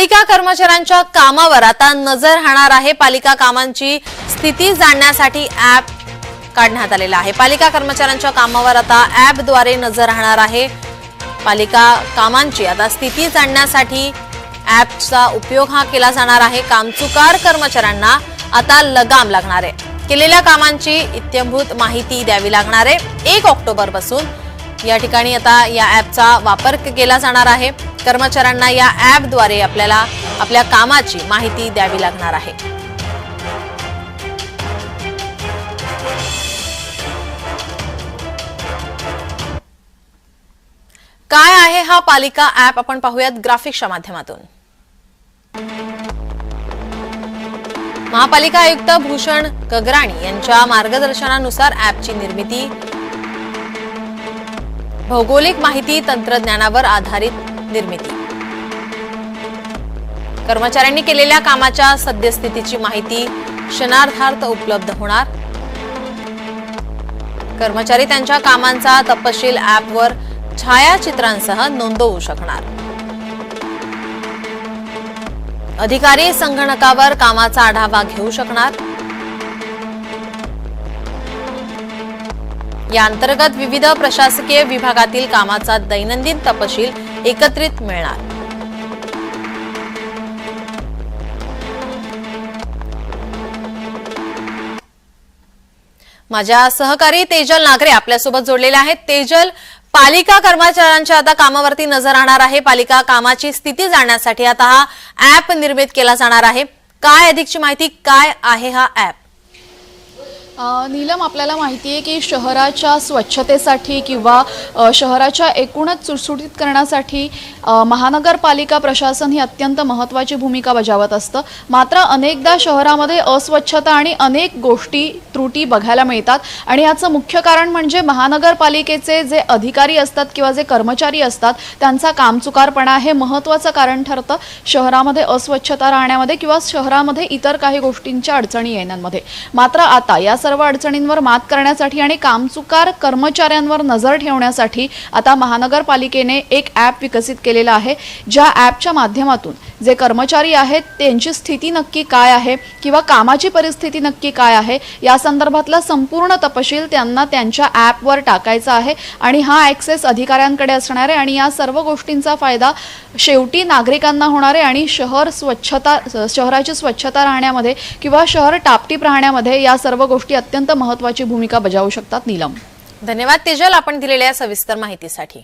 पालिका कर्मचाऱ्यांच्या कामावर आता नजर राहणार आहे. पालिका कामांची स्थिती जाणण्यासाठी ऍप काढण्यात आलेला आहे. पालिका कर्मचाऱ्यांच्या कामावर आता ऍपद्वारे नजर राहणार आहे. पालिका कामांची आता स्थिती जाणण्यासाठी ऍपचा उपयोग हा केला जाणार आहे. कामचुकार कर्मचाऱ्यांना आता लगाम लागणार आहे. केलेल्या कामांची इत्यंभूत माहिती द्यावी लागणार आहे. एक ऑक्टोबरपासून या ठिकाणी आता या ॲपचा वापर केला जाणार आहे. कर्मचाऱ्यांना या ॲपद्वारे आपल्याला आपल्या कामाची माहिती द्यावी लागणार आहे. काय आहे हा पालिका ऍप आपण पाहूयात ग्राफिक्सच्या माध्यमातून. महापालिका आयुक्त भूषण गगराणी यांच्या मार्गदर्शनानुसार ॲपची निर्मिती भौगोलिक माहिती तंत्रज्ञानावर आधारित निर्मिती. कर्मचाऱ्यांनी केलेल्या कामाच्या सद्यस्थितीची माहिती क्षणार्धार्थ उपलब्ध होणार. कर्मचारी त्यांच्या कामांचा तपशील ऍपवर छायाचित्रांसह नोंदवू शकणार. अधिकारी संगणकावर कामाचा आढावा घेऊ शकणार. या अंतर्गत विविध प्रशासकीय विभागातील कामाचा दैनंदिन तपशील एकत्रित मिळणार. माझ्या सहकारी तेजल नागरे आपल्यासोबत जोडलेले आहेत. तेजल पालिका कर्मचाऱ्यांच्या आता कामावरती नजर राहणार आहे. पालिका कामाची स्थिती जाणण्यासाठी आता हा ऍप निर्मित केला जाणार आहे. काय अधिकची माहिती काय आहे हा ऍप नीलम आपल्याला माहिती आहे की शहराच्या स्वच्छतेसाठी किंवा शहराच्या एकूणच सुटसुटीत करण्यासाठी महानगरपालिका प्रशासन ही अत्यंत महत्त्वाची भूमिका बजावत असतं. मात्र अनेकदा शहरामध्ये अस्वच्छता आणि अनेक गोष्टी त्रुटी बघायला मिळतात. आणि याचं मुख्य कारण म्हणजे महानगरपालिकेचे जे अधिकारी असतात किंवा जे कर्मचारी असतात त्यांचा कामचुकारपणा हे महत्त्वाचं कारण ठरतं. शहरामध्ये अस्वच्छता राहण्यामध्ये किंवा शहरामध्ये इतर काही गोष्टींच्या अडचणी येण्यामध्ये. मात्र आता या सर्व अडचणींवर मात करण्यासाठी आणि कामचुकार कर्मचाऱ्यांवर नजर ठेवण्यासाठी आता महानगरपालिकेने एक ॲप विकसित केलेला आहे ज्या ॲपच्या माध्यमातून जे कर्मचारी आहेत त्यांची स्थिती नक्की काय आहे किंवा कामाची परिस्थिती नक्की काय आहे या संदर्भातला संपूर्ण तपशील त्यांना त्यांच्या ॲपवर टाकायचा आहे आणि हा ॲक्सेस अधिकाऱ्यांकडे असणार आहे आणि या सर्व गोष्टींचा फायदा शेवटी नागरिकांना होणार आहे आणि शहर स्वच्छता शहराची स्वच्छता राहण्यामध्ये किंवा शहर टापटीप राहण्यामध्ये या सर्व गोष्टी अत्यंत महत्त्वाची भूमिका बजावू शकतात नीलम. धन्यवाद तेजल. आपण दिलेल्या सविस्तर माहितीसाठी.